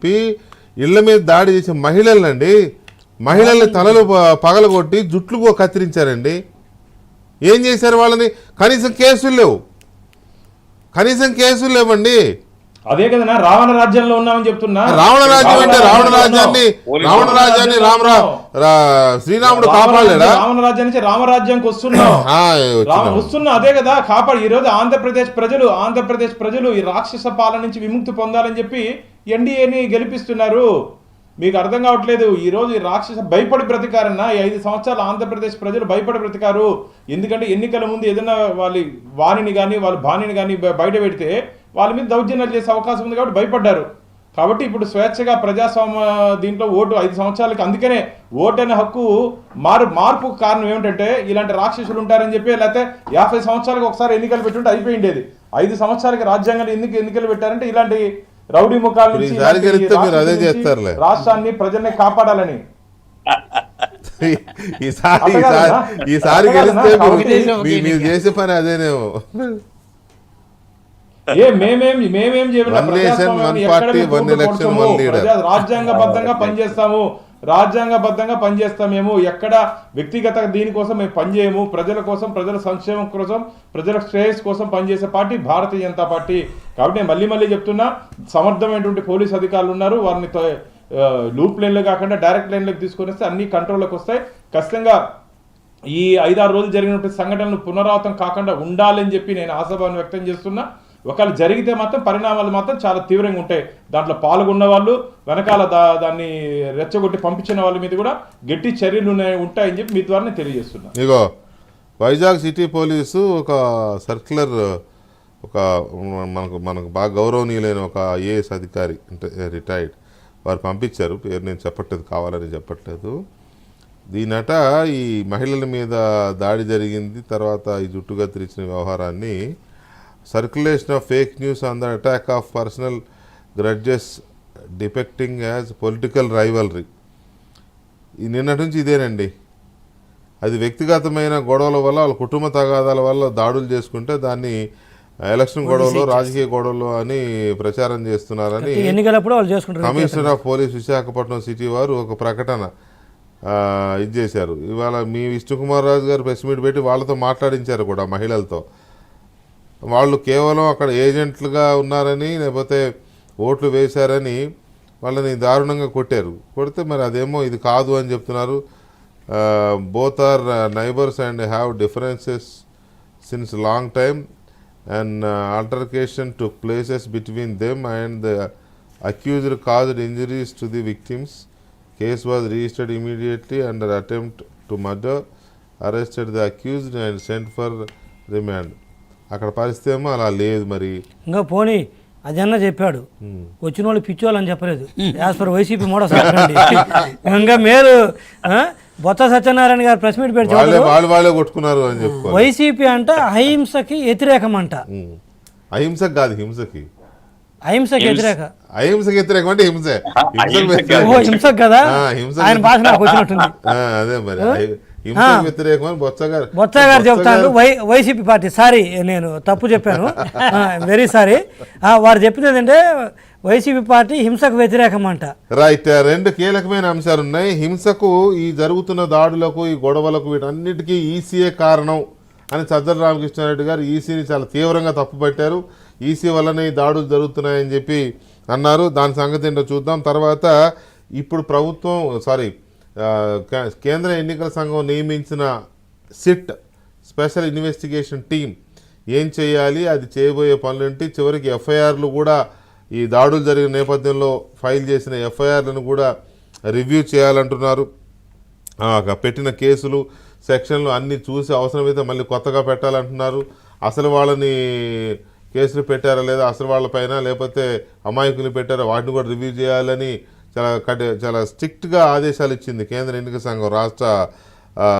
చెప్పి ఇళ్ళ మీద దాడి చేసే మహిళలండి మహిళల్ని తలలు పగలగొట్టి జుట్లు కో- కత్తిరించారండి. ఏం చేశారు వాళ్ళని? కనీసం కేసులు లేవు. కనీసం కేసులు లేవండి. అదే కదా రావణ రాజ్యంలో ఉన్నామని చెప్తున్నా. రావణ రాజ్యం అంటే రావణ రాజ్యాన్ని. రావణ రాజ్యాన్ని రామరా శ్రీరాముడు కాపాడలేడా? రావణ రాజ్యం నుంచి రామరాజ్యానికి వస్తున్నాం. వస్తున్నా అదే కదా కాపాడు. ఈ రోజు ఆంధ్రప్రదేశ్ ప్రజలు ఆంధ్రప్రదేశ్ ప్రజలు ఈ రాక్షస పాలన నుంచి విముక్తి పొందాలని చెప్పి ఎన్డీఏని గెలిపిస్తున్నారు. మీకు అర్థం కావట్లేదు. ఈరోజు ఈ రాక్షస భయపడి బ్రతికారన్న ఈ ఐదు సంవత్సరాలు ఆంధ్రప్రదేశ్ ప్రజలు భయపడి బ్రతికారు. ఎందుకంటే ఎన్నికల ముందు ఏదైనా వాళ్ళ వాణిని కానీ వాళ్ళ బాణిని కానీ బయట పెడితే వాళ్ళ మీద దౌర్జన్యాలు చేసే అవకాశం ఉంది కాబట్టి భయపడ్డారు. కాబట్టి ఇప్పుడు స్వేచ్ఛగా ప్రజాస్వామ్య దీంట్లో ఓటు ఐదు సంవత్సరాలకి అందుకనే ఓటు అనే హక్కు మారు మార్పుకు కారణం ఏమిటంటే ఇలాంటి రాక్షసులు ఉంటారని చెప్పి లేకపోతే యాభై సంవత్సరాలకు ఒకసారి ఎన్నికలు పెట్టుంటే అయిపోయిండేది ఐదు సంవత్సరాలకి రాజ్యాంగాన్ని ఎందుకు ఎన్నికలు పెట్టారంటే ఇలాంటి రౌడీ ముఖాల నుంచి. రాష్ట్రాన్ని ప్రజల్ని కాపాడాలని ఈసారి గెలిస్తే? మీరు-. చేసే పని అదేనేమో ఏ మేమేం మేమేం రాజ్యాంగబద్ధంగా పనిచేస్తాము రాజ్యాంగబద్ధంగా పనిచేస్తాం మేము. ఎక్కడ వ్యక్తిగత దీనికోసం మేము పనిచేయము ప్రజల కోసం ప్రజల సంక్షేమం కోసం ప్రజల శ్రేయస్ కోసం పనిచేసే పార్టీ భారతీయ జనతా పార్టీ. కాబట్టి నేను మళ్ళీ మళ్ళీ చెప్తున్నా సమర్థమైనటువంటి పోలీస్ అధికారులు ఉన్నారు. వారిని తో- లూప్ లైన్లో కాకుండా డైరెక్ట్ లైన్లోకి తీసుకొని వస్తే అన్ని కంట్రోల్లోకి వస్తాయి. ఖచ్చితంగా ఈ ఐదారు రోజులు జరిగినటువంటి సంఘటనలు పునరావృతం కాకుండా ఉండాలని చెప్పి నేను ఆశాభావం వ్యక్తం చేస్తున్నా. ఒకవేళ జరిగితే మాత్రం పరిణామాలు మాత్రం చాలా తీవ్రంగా ఉంటాయి. దాంట్లో పాల్గొన్న వాళ్ళు వెనకాల దా దాన్ని రెచ్చగొట్టి పంపించిన వాళ్ళ మీద కూడా గట్టి చర్యలు ఉంటాయని చెప్పి మీ ద్వారానే తెలియజేస్తున్నా. ఇగో వైజాగ్ సిటీ పోలీసు ఒక సర్క్యులర్ ఒక మనకు మనకు బాగా గౌరవనీయులైన ఒక ఐఏఎస్ అధికారి అంటే రిటైర్డ్. వారు పంపించారు పేరు నేను చెప్పట్లేదు కావాలని చెప్పట్లేదు. దీనట ఈ మహిళల మీద దాడి జరిగింది తర్వాత ఈ జుట్టుగా తెరిచిన వ్యవహారాన్ని circulation of fake news on the attack of personal grudges depicting as political rivalry ఈ నిన్నటి నుంచి ఇదేనండి. అది వ్యక్తిగతమైన గొడవల వల్ల వాళ్ళ కుటుంబ తగాదాల వల్ల దాడులు చేసుకుంటే దాన్ని ఎలక్షన్ గొడవలు రాజకీయ గొడవలు అని ప్రచారం చేస్తున్నారని ఎన్నికలప్పుడు వాళ్ళు చేసుకుంటారు. Commissioner of police Visakhapatnam city వారు ఒక ప్రకటన ఇది చేశారు. ఇవాళ మీ విష్ణుకుమార్ రాజు గారు ప్రెస్ మీట్ పెట్టి వాళ్ళతో మాట్లాడించారు కూడా మహిళలతో. వాళ్ళు కేవలం అక్కడ ఏజెంట్లుగా ఉన్నారని లేకపోతే ఓట్లు వేశారని వాళ్ళని దారుణంగా కొట్టారు. కొడితే మరి అదేమో ఇది కాదు అని చెప్తున్నారు. Both are neighbours and have differences since long time and altercation to places between them and the accused caused injuries to the victims case was registered immediately under attempt to murder arrested the accused and sent for remand అక్కడ పరిస్థితి ఏమో అలా లేదు మరి. ఇంకా పోనీ అదన్న చెప్పాడు. వచ్చిన వాళ్ళు పిచ్చోళ్ళు అని చెప్పలేదు యాజ్ పర్ వైసీపీ మోడల్ ఇంకా మీరు ఆ, బొత్స సత్యనారాయణ గారు ప్రెస్ మీట్ పెట్టి కొట్టుకున్నారు అని వైసీపీ అంట అహింసకి వ్యతిరేకం అంట. అహింసకు కాదు హింసకి. అహింసకి వ్యతిరేక. అహింసకి వ్యతిరేకం అంటే హింసే. హింసకు కదా. ఆయన భాష నాకు వచ్చినట్టుంది. అదే మరి. హింసకు బొత్స గారు బొత్స గారు చెప్తాను. Y YCP party. సారీ నేను తప్పు చెప్పాను. వెరీ సారీ వారు చెప్పింది ఏంటంటే వైసీపీ పార్టీ హింసకు వ్యతిరేకం అంట. రైట్ రెండు కీలకమైన అంశాలు ఉన్నాయి. హింసకు ఈ జరుగుతున్న దాడులకు ఈ గొడవలకు వీటన్నిటికీ ఈసీఏ కారణం అని సజ్జల రామకృష్ణారెడ్డి గారు ఈసీని చాలా తీవ్రంగా తప్పుపట్టారు ఈసీ వల్లనే ఈ దాడులు జరుగుతున్నాయని చెప్పి అన్నారు. దాని సంగతి ఏంటో చూద్దాం. తర్వాత ఇప్పుడు ప్రభుత్వం సారీ కేంద్ర ఎన్నికల సంఘం నియమించిన సిట్ స్పెషల్ ఇన్వెస్టిగేషన్ టీం ఏం చేయాలి అది చేయబోయే పనులేంటి చివరికి ఎఫ్ఐఆర్లు కూడా ఈ దాడులు జరిగిన నేపథ్యంలో ఫైల్ చేసిన ఎఫ్ఐఆర్లను కూడా రివ్యూ చేయాలంటున్నారు. పెట్టిన కేసులు సెక్షన్లు అన్నీ చూసి అవసరమైతే మళ్ళీ కొత్తగా పెట్టాలంటున్నారు. అసలు వాళ్ళని కేసులు పెట్టారా లేదా అసలు వాళ్ళపైన లేకపోతే అమాయకులు పెట్టారా వాటిని కూడా రివ్యూ చేయాలని చాలా కఠి చాలా స్ట్రిక్ట్గా ఆదేశాలు ఇచ్చింది కేంద్ర ఎన్నికల సంఘం రాష్ట్ర